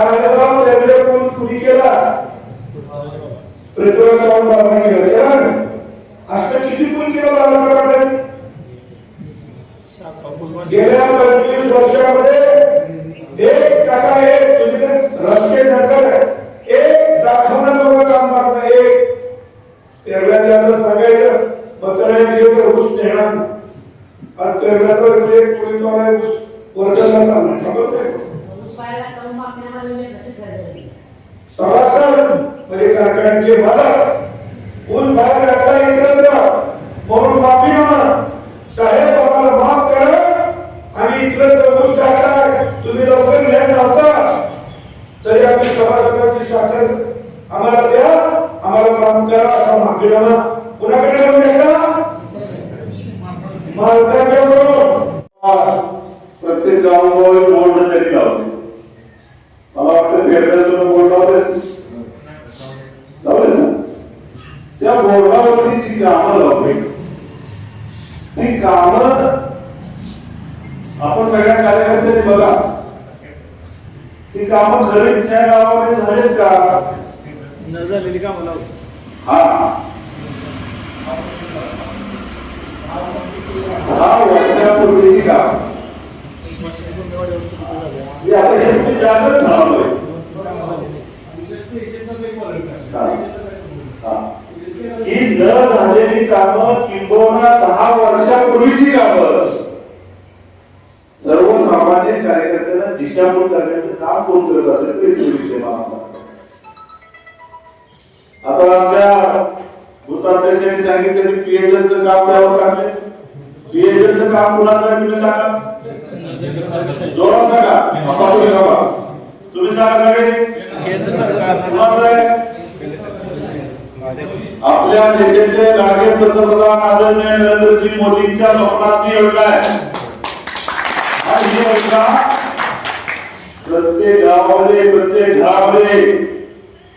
काळेगाव त्यावेळेला कोण कुणी केला? पृथ्वीराज चव्हाण बाबांनी केला. केला असं किती कोण केलं बाबासाहेब पाटलांनी गेल्या पंचवीस वर्षामध्ये एक टाका एक तुम्ही राजकीय सरकार एक दाखवण्याजोगं काम करता. एक पेरल्या त्याचं सांगायचं पत्र दिले तर ऊस देणार आणि पुढे तुम्हाला ऊस सभासद म्हणजे कारखान्याचे मालक ऊस बाहेर काढता म्हणून माफी साहेब आम्हाला माफ करा आणि इकडे ऊस तुम्ही लवकर न्याय लावता. तरी आम्ही सभासदांची साखर आम्हाला द्या आम्हाला माफ करा असा माफीनामा कुणाकडे करून द्यायचा प्रत्येक गावागावी मला बोर्ड लावले लावले ना त्या बोर्डावरती जी कामं लावली ती कामं आपण सगळ्या कार्यकर्त्यांनी बघा ती कामं खरीच त्या गावामध्ये झालीत का न झालेली कामं लावू हा. दहा वर्षापूर्वीची काम हे हे जागृत झालोय हा. न झालेली कामं किंबहुना दहा वर्षापूर्वीची कामं. सर्वसामान्य कार्यकर्त्यांना दिशाभूल करण्याचं काम कोण करत असेल ते वाटतं. आता आमच्या भूताध्यक्षांनी सांगितलं की पीएचएलचं काम त्यावर टाकले पीएचएलचं काम कुणाचं आहे तुम्ही सांगा. जोरात सांगा. तुम्ही सांगा सगळे. कुणाचं आहे? आपल्या देशाचे लाडके पंतप्रधान आदरणीय नरेंद्रजी मोदींच्या स्वप्नातली योजना आहे. आणि ही योजना प्रत्येक गावामध्ये प्रत्येक घरामध्ये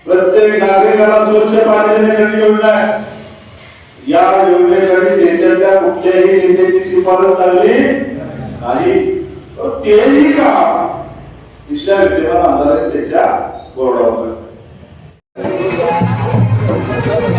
प्रत्येक नागरिकाला स्वच्छ पाणी देण्यासाठी योजना आहे. या योजनेसाठी देशाच्या कुठल्याही नेत्याची शिफारस चालली नाही. तेही का? तिथल्या विद्यमान आमदारांनी त्याच्या बोर्डावर ती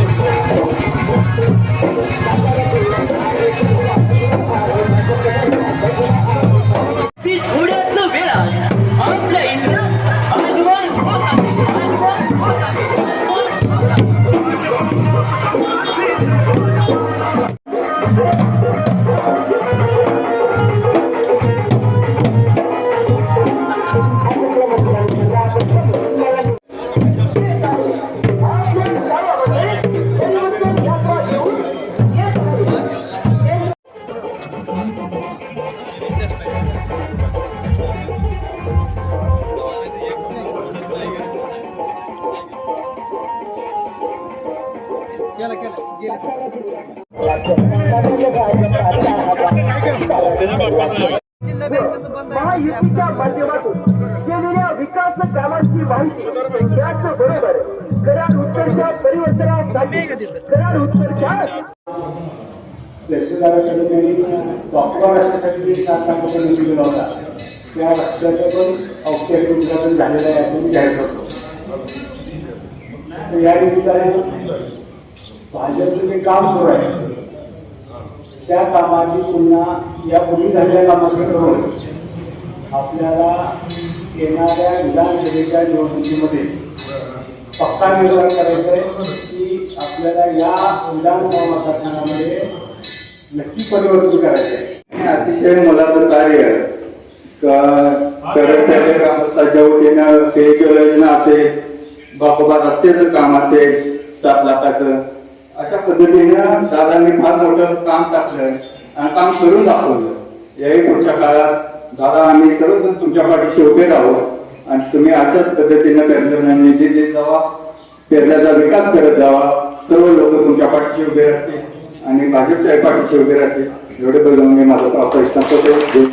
महायुतीच्या केलेल्या विकास कामांची माहिती त्याचबरोबर कराड उत्तरच्या परिवर्तनासाठी कराड उत्तरच्या तहसीलदाराकडे त्यांनी डॉक्टर सात लाख रुपये निधी दिला होता त्या रस्त्याचं पण औपचारिक उद्घाटन झालेलं आहे असं मी जाहीर करतो या निमित्ताने भाजपचं जे काम सुरू आहे त्या कामाची तुलना यापूर्वी झालेल्या कामाशी करून आपल्याला येणाऱ्या विधानसभेच्या निवडणुकीमध्ये पक्का निर्धार करायचा आहे की आपल्याला या विधानसभा मतदारसंघामध्ये नक्की परिवर्तन करायचं आहे. अतिशय मोलाचं कार्य पेयजल योजना असेल बापोबा रस्त्याचं काम असेल सात लाखाचं. अशा पद्धतीनं दादांनी फार मोठं काम टाकलं आणि काम करून दाखवलं याही पुढच्या काळात दादा आम्ही सर्वजण तुमच्या पाठीशी उभे राहू आणि तुम्ही अशाच पद्धतीनं पेरलेला निधी देत जावा पेरल्याचा विकास करत जावा सर्व लोक तुमच्या पाठीशी उभे राहतील आणि भाजपच्या पाठीशी उभे राहतील. एवढे बोलून मी माझा प्रश्न